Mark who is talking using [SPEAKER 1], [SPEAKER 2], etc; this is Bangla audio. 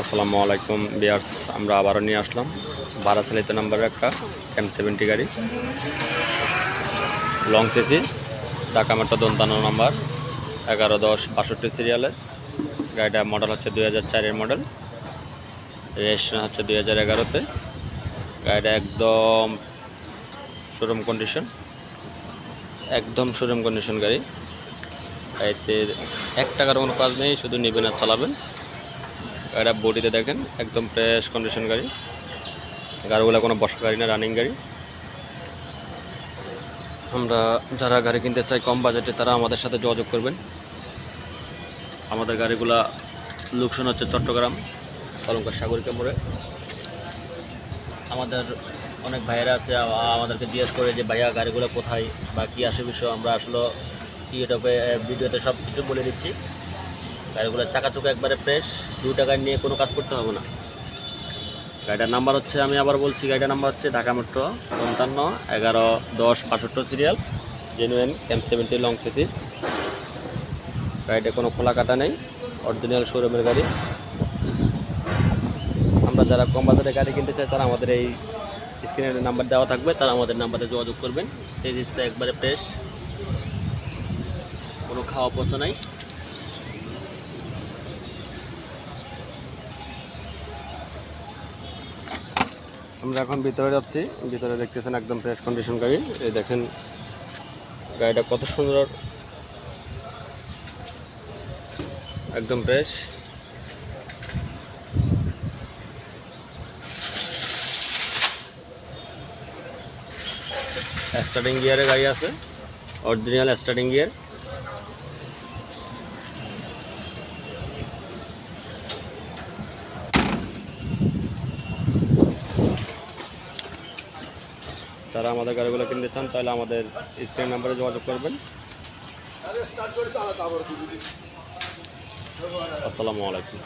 [SPEAKER 1] আসসালামু আলাইকুম বিয়ার্স, আমরা আবারও নিয়ে আসলাম ভাড়া চালিত নাম্বারের একটা এম সেভেন্টি গাড়ি। লং সেসিস ঢাকা মেট্রো দন্তান্ন নাম্বার, এগারো দশ, বাষট্টি সিরিয়ালের গাড়িটা মডেল হচ্ছে দুই হাজার চারের মডেল রেজিস্ট্রেশন হচ্ছে দুই হাজার এগারোতে। গাড়িটা একদম শোরুম কন্ডিশন একদম শোরুম কন্ডিশন গাড়ি। গাড়িতে এক টাকার কোনো কাজ নেই, শুধু নেবেন আর চালাবেন। গাড়িটা বডিতে দেখেন, একদম ফ্রেশ কন্ডিশন গাড়ি। গাড়িগুলো কোনো বসা গাড়ি না রানিং গাড়ি। আমরা যারা গাড়ি কিনতে চাই কম বাজেটে তারা আমাদের সাথে যোগাযোগ করবেন। আমাদের গাড়িগুলা লোকসান হচ্ছে চট্টগ্রাম অলঙ্কার সাগরিকা মোড়ে আমাদের অনেক ভাইয়েরা আছে আমাদেরকে জিজ্ঞেস করে যে, ভাইয়া, গাড়িগুলো কোথায় বা কী আসে বিষয়? আমরা আসলে ইউটিউবে ভিডিওতে সব কিছু বলে দিচ্ছি। গাড়িগুলো চাকাচুকা একবারে ফ্রেশ দু টাকায় নিয়ে কোনো কাজ করতে হবে না। গাড়িটার নাম্বার হচ্ছে, আমি আবার বলছি, গাড়িটার নাম্বার হচ্ছে ঢাকা মেট্রো পঞ্চান্ন এগারো দশ বাষট্টি serial genuine M seventy long chassis গাড়িটা কোনো খোলা কাটা নেই অরিজিনাল শোরুমের গাড়ি। আমরা যারা কম বাজারে গাড়ি কিনতে চাই, তারা আমাদের এই স্ক্রিনের নাম্বার দেওয়া থাকবে, তারা আমাদের নাম্বারে যোগাযোগ করবেন। সেই জিনিসটা একবারে ফ্রেশ কোনো খাওয়া পচা নাই। আমরা এখন ভিতরে যাচ্ছি। ভিতরে দেখতেছেন একদম ফ্রেশ কন্ডিশন গাড়ি। এই দেখেন গাড়িটা কত সুন্দর। একদম ফ্রেশ স্টার্টিং গিয়ারে গাড়ি আছে। অরিজিনাল স্টার্টিং গিয়ার যারা আমাদের গাড়িগুলো কিনতে চান তাহলে আমাদের স্ক্রিন নাম্বারে যোগাযোগ করবেন। আসসালামু আলাইকুম।